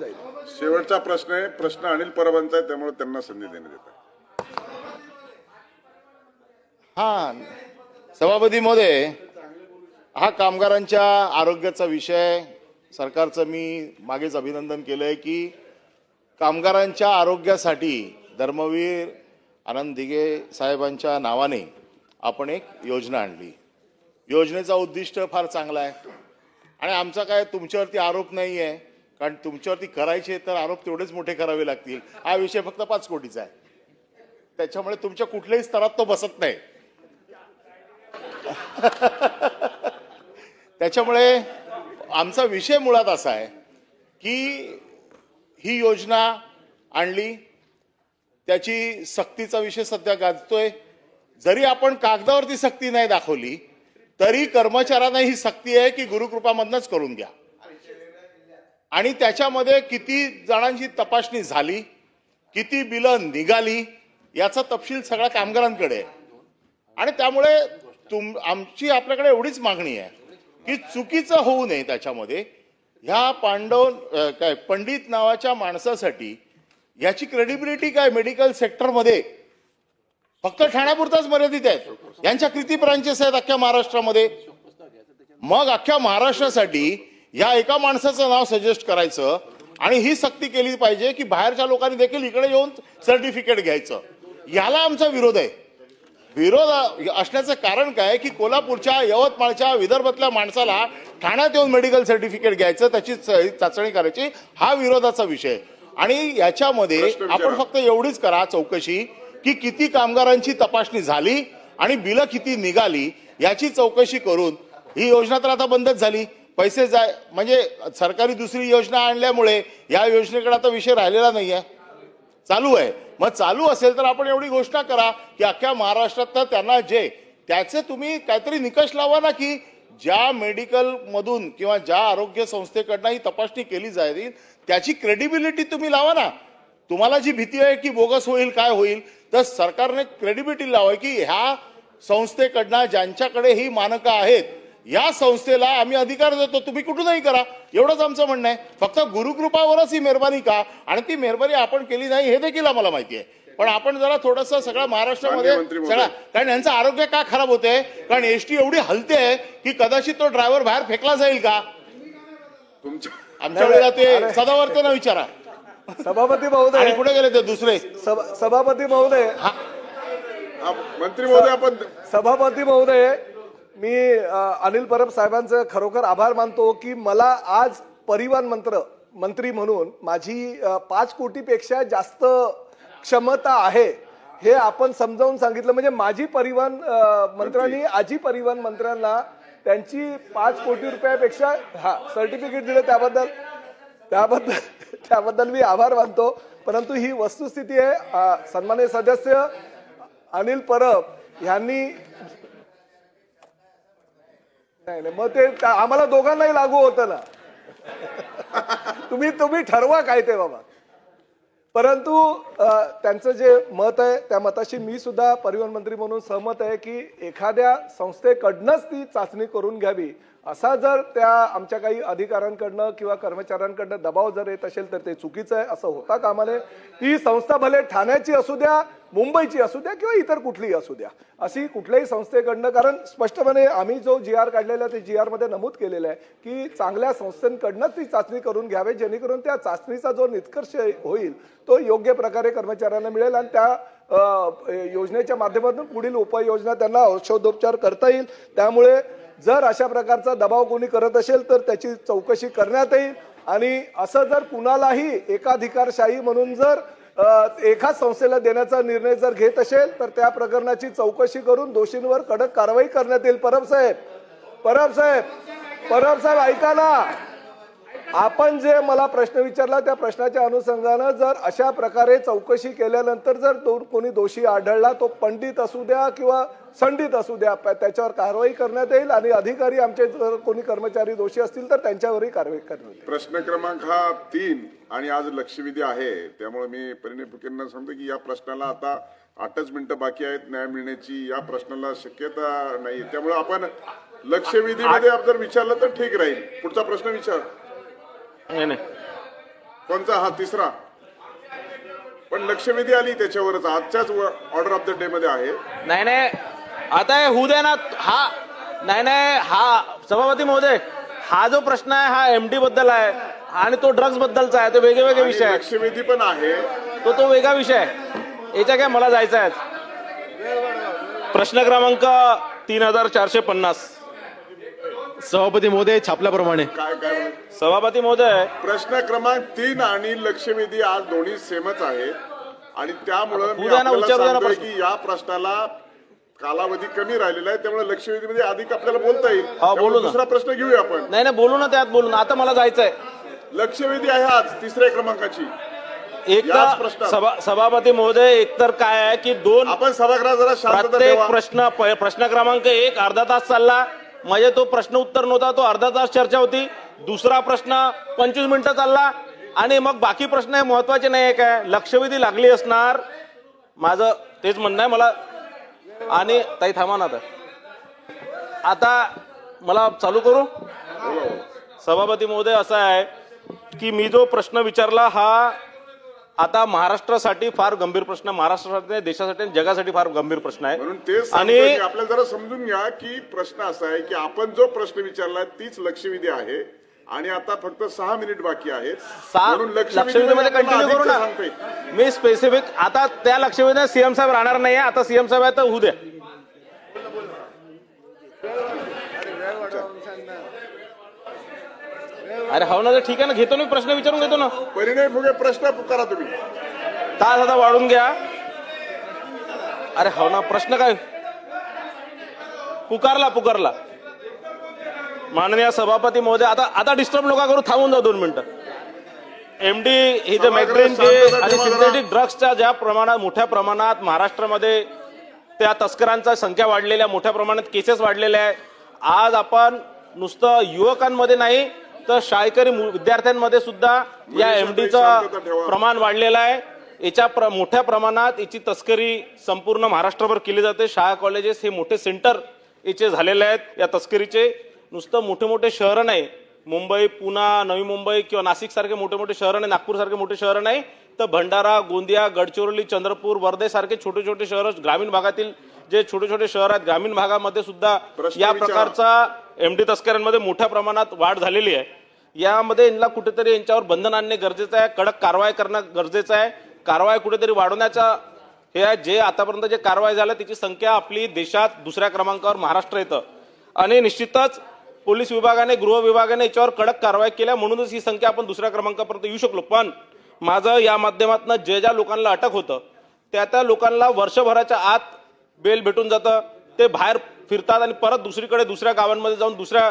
शेवटचा प्रश्न आहे. प्रश्न अनिल परबांचा आहे त्यामुळे त्यांना संधी देण्यात येत आहे. हा. सभापती महोदय हा कामगारांच्या आरोग्याचा विषय सरकारचं मी मागेच अभिनंदन केलंय की कामगारांच्या आरोग्यासाठी धर्मवीर आनंद दिघे साहेबांच्या नावाने आपण एक योजना आणली. योजनेचा उद्दिष्ट फार चांगला आहे. आणि आमचा काय तुमच्यावरती आरोप नाही आहे कारण तुमच्यावरती करायचे तर आरोप तेवढेच मोठे करावे लागतील. हा विषय फक्त पाच कोटीचा आहे. त्याच्यामुळे तुमच्या कुठल्याही स्तरात तो बसत नाही. त्याच्यामुळे आमचा विषय मुळात असा आहे की ही योजना आणली त्याची सक्तीचा विषय सध्या गाजतोय. जरी आपण कागदावरती सक्ती नाही दाखवली तरी कर्मचाऱ्यांना ही सक्ती आहे की गुरुकृपामधनच करून घ्या. आणि त्याच्यामध्ये किती जणांची तपासणी झाली किती बिलं निघाली याचा तपशील सगळा कामगारांकडे आहे. आणि त्यामुळे तुम आमची आपल्याकडे एवढीच मागणी आहे की चुकीचं होऊ नये त्याच्यामध्ये. ह्या पांडव काय पंडित नावाच्या माणसासाठी याची क्रेडिबिलिटी काय मेडिकल सेक्टरमध्ये फक्त ठाण्यापुरताच मर्यादित आहेत. यांच्या किती ब्रांचेस आहेत अख्ख्या महाराष्ट्रामध्ये. मग अख्ख्या महाराष्ट्रासाठी या एका माणसाचं नाव सजेस्ट करायचं आणि ही सक्ती केली पाहिजे की बाहेरच्या लोकांनी देखील इकडे येऊन सर्टिफिकेट घ्यायचं. याला आमचा विरोध आहे. विरोध असण्याचं कारण काय? की कोल्हापूरच्या यवतमाळच्या विदर्भातल्या माणसाला ठाण्यात येऊन मेडिकल सर्टिफिकेट घ्यायचं त्याची चाचणी करायची हा विरोधाचा विषय आणि याच्यामध्ये. आपण फक्त एवढीच करा चौकशी की किती कामगारांची तपासणी झाली आणि बिलं किती निघाली याची चौकशी करून ही योजना तर आता बंदच झाली. पैसे जाय म्हणजे सरकारी दुसरी योजना आणल्यामुळे या योजनेकडे आता विषय राहिलेला नाही आहे चालू आहे. मग चालू असेल तर आपण एवढी घोषणा करा की अख्ख्या महाराष्ट्रात त्यांना जे त्याचे तुम्ही काहीतरी निकष लावा ना की ज्या मेडिकलमधून किंवा ज्या आरोग्य संस्थेकडनं ही तपासणी केली जाईल त्याची क्रेडिबिलिटी तुम्ही लावा ना. तुम्हाला जी भीती आहे की बोगस होईल काय होईल तर सरकारने क्रेडिबिलिटी लावाय की ह्या संस्थेकडनं ज्यांच्याकडे ही मानकं आहेत या संस्थेला आम्ही अधिकार देतो तुम्ही कुठूनही करा. एवढंच आमचं म्हणणं आहे. फक्त गुरुकृपावरच ही मेहरबानी का? आणि ती मेहरबानी आपण केली नाही हे देखील आम्हाला माहिती आहे. पण आपण जरा थोडस सगळ्या महाराष्ट्रामध्ये. सगळा कारण यांचं आरोग्य का खराब होते कारण एसटी एवढी हलते आहे की कदाचित तो ड्रायव्हर बाहेर फेकला जाईल का? तुमच्या आमच्या वेळेला ते सदावर्तेना विचारा. सभापती आणि महोदय कुठे गेले ते दुसरे? सभा- सभापती महोदय. हा, मंत्री महोदय आपण सभापती महोदय मी अनिल परब साहेबांचं खरोखर आभार मानतो की मला आज परिवहन मंत्र मंत्री म्हणून माझी पाच कोटीपेक्षा जास्त क्षमता आहे हे आपण समजावून सांगितलं. म्हणजे माझी परिवहन मंत्र्यांनी आजी परिवहन मंत्र्यांना त्यांची पाच कोटी रुपयापेक्षा हा सर्टिफिकेट दिलं त्याबद्दल. त्याबद्दल त्याबद्दल मी आभार मानतो. परंतु ही वस्तुस्थिती आहे अ, सन्माननीय सदस्य अनिल परब यांनी नाही नाही. मग ते आम्हाला दोघांनाही लागू होतं ना. तुम्ही तुम्ही ठरवा काय ते बाबा. परंतु त्यांचं जे मत आहे त्या मताशी मी सुद्धा परिवहन मंत्री म्हणून सहमत आहे की एखाद्या संस्थेकडनंच ती चाचणी करून घ्यावी. असा जर त्या आमच्या काही अधिकाऱ्यांकडनं किंवा कर्मचाऱ्यांकडनं दबाव जर येत असेल तर ते चुकीचं आहे असं होता कामा नये. ती संस्था भले ठाण्याची असू द्या मुंबईची असू द्या किंवा इतर कुठलीही असू द्या अशी कुठल्याही संस्थेकडनं कारण स्पष्टपणे आम्ही जो जी आर काढलेला आहे ते जी आरमध्ये नमूद केलेलं आहे की चांगल्या संस्थांकडनंच ती चाचणी करून घ्यावे जेणेकरून त्या चाचणीचा जो निष्कर्ष होईल तो योग्य प्रकारे कर्मचाऱ्यांना मिळेल आणि त्या योजनेच्या माध्यमातून पुढील उपाययोजना त्यांना औषधोपचार करता येईल. त्यामुळे जर अशा प्रकारचा दबाव कोणी करत असेल तर त्याची चौकशी करण्यात येईल. आणि असं जर कुणालाही एकाधिकारशाही म्हणून जर एका एकाच संस्थेला देण्याचा निर्णय जर घेत असेल तर त्या प्रकरणाची चौकशी करून दोषींवर कडक कारवाई करण्यात येईल. परब साहेब परब साहेब परब साहेब ऐका ना. आपण जे मला प्रश्न विचारला त्या प्रश्नाच्या अनुषंगानं जर अशा प्रकारे चौकशी केल्यानंतर जर तो कोणी दोषी आढळला तो पंडित असू द्या किंवा संडित असू द्या त्याच्यावर कारवाई करण्यात येईल आणि अधिकारी आमचे जर कोणी कर्मचारी दोषी असतील तर त्यांच्यावरही कारवाई करण्यात येईल. प्रश्न क्रमांक हा तीन आणि आज लक्षवेधी आहे. त्यामुळे मी परिणय फुकेंना सांगतो की या प्रश्नाला आता आठच मिनिटं बाकी आहेत. न्याय मिळण्याची या प्रश्नाला शक्यता नाही त्यामुळे आपण लक्षवेधीमध्ये जर विचारलं तर ठीक राहील. पुढचा प्रश्न विचार. नाही नाही. कोणता? हा तिसरा. पण लक्षवेधी आली त्याच्यावरच. आजच्याच ऑर्डर ऑफ द डे मध्ये आहे. नाही नाही. आता हे होऊ दे ना. हा. नाही नाही. हा. सभापती महोदय हा जो प्रश्न आहे हा एमडी बद्दल आहे आणि तो ड्रग्ज बद्दलचा आहे. तो वेगळे वेगळे आणि विषय आहेत लक्षवेधी पण आहे. तो तो वेगळा विषय आहे. याच्या काय मला जायचं आहे प्रश्न क्रमांक तीन हजार चारशे पन्नास. सभापती महोदय छापल्याप्रमाणे. काय काय? सभापती महोदय. प्रश्न क्रमांक तीन आणि लक्षवेधी आज दोन्ही सेमच आहे आणि त्यामुळं मी होऊ द्या ना, आपल्याला विचारू द्या ना सांगतोय प्रश्न. की या प्रश्नाला कालावधी कमी राहिलेला आहे. त्यामुळे लक्षवेधीमध्ये अधिक आपल्याला बोलता येईल. बोलू त्यामुळे ना. दुसरा प्रश्न घेऊया आपण. नाही नाही बोलू ना त्यात बोलू ना. आता मला जायचं आहे लक्षवेधी आहे आज तिसऱ्या क्रमांकाची. एक याच तर प्रश्नात. सभा सभापती महोदय एक तर काय आहे की दोन आपण सभागृहात जरा शांतता प्रत्येक ठेवा. प्रश्न प- प्रश्न क्रमांक एक अर्धा तास चालला. म्हणजे तो प्रश्न उत्तर नव्हता तो अर्धा तास चर्चा होती. दुसरा प्रश्न पंचवीस मिनिटं चालला आणि मग बाकी प्रश्न हे महत्त्वाचे नाही आहे काय? लक्षवेधी लागली असणार. माझं तेच म्हणणं आहे मला. आणि ताई थांबा ना आता. आता मला चालू करू? सभापती महोदय असा आहे की मी जो प्रश्न विचारला हा आता महाराष्ट्रासाठी फार गंभीर प्रश्न महाराष्ट्रासाठी नाही, देशासाठी आणि जगासाठी फार गंभीर प्रश्न आहे. म्हणून तेच आणि आपल्याला जरा समजून घ्या की प्रश्न असा आहे की आपण जो प्रश्न विचारला तीच लक्षवेधी आहे आणि आता फक्त सहा मिनिट बाकी आहेत. कंटिन्यू करू ना. सांगतोय. मी स्पेसिफिक आता त्या लक्षवेधी सीएम साहेब राहणार नाही आता सीएम साहेब आहे तर होऊ द्या. अरे हो ना तर ठीक आहे ना घेतो ना मी प्रश्न विचारून घेतो ना. परिणय फुगे प्रश्न करा तुम्ही. तास आता वाढून घ्या. अरे हो ना प्रश्न काय? पुकारला पुकारला. माननीय सभापती महोदय आता आता डिस्टर्ब नका करू थांबून जा दोन मिनिटं. एमडी ही जे मॅग्रेनचे आणि. सिंथेटिक ड्रग्सच्या ज्या प्रमाणात मोठ्या प्रमाणात महाराष्ट्रामध्ये त्या तस्करांचा संख्या वाढलेल्या मोठ्या प्रमाणात केसेस वाढलेल्या आहे आज आपण नुसतं युवकांमध्ये नाही तर शाळकरी मु- विद्यार्थ्यांमध्ये सुद्धा या एमडीचं शांतता ठेवा. प्रमाण वाढलेलं आहे. याच्या प्र- मोठ्या प्रमाणात याची तस्करी संपूर्ण महाराष्ट्रभर केली जाते. शाळा कॉलेजेस हे मोठे सेंटर याचे झालेले आहेत. या तस्करीचे नुसतं मोठे मोठे शहरं नाही. मुंबई पुणा नवी मुंबई किंवा नाशिक सारखे मोठे मोठे शहरं नाही नागपूर सारखे मोठे शहरं नाही. तर भंडारा गोंदिया गडचिरोली चंद्रपूर वर्धे सारखे छोटे छोटे शहरं ग्रामीण भागातील जे छोटे छोटे शहर आहेत ग्रामीण भागामध्ये सुद्धा या. प्रकारचा एमडी तस्करांमध्ये मोठ्या प्रमाणात वाढ झालेली आहे. यामध्ये यांना कुठेतरी यांच्यावर बंधन आणणे गरजेचं आहे कडक कारवाई करणं गरजेचं आहे. कारवाई कुठेतरी वाढवण्याचा हे आहे जे आतापर्यंत जे कारवाई झाल्या त्याची संख्या आपली देशात दुसऱ्या क्रमांकावर महाराष्ट्र येतं. आणि निश्चितच पोलीस विभागाने गृह विभागाने याच्यावर कडक कारवाई केल्या म्हणूनच ही संख्या आपण दुसऱ्या क्रमांकापर्यंत येऊ शकलो. पण माझं या माध्यमातून जे ज्या लोकांना अटक होतं त्या त्या लोकांना वर्षभराच्या आत बेल भेटून जातं. ते बाहेर फिरतात आणि परत दुसरीकडे दुसऱ्या गावांमध्ये जाऊन दुसऱ्या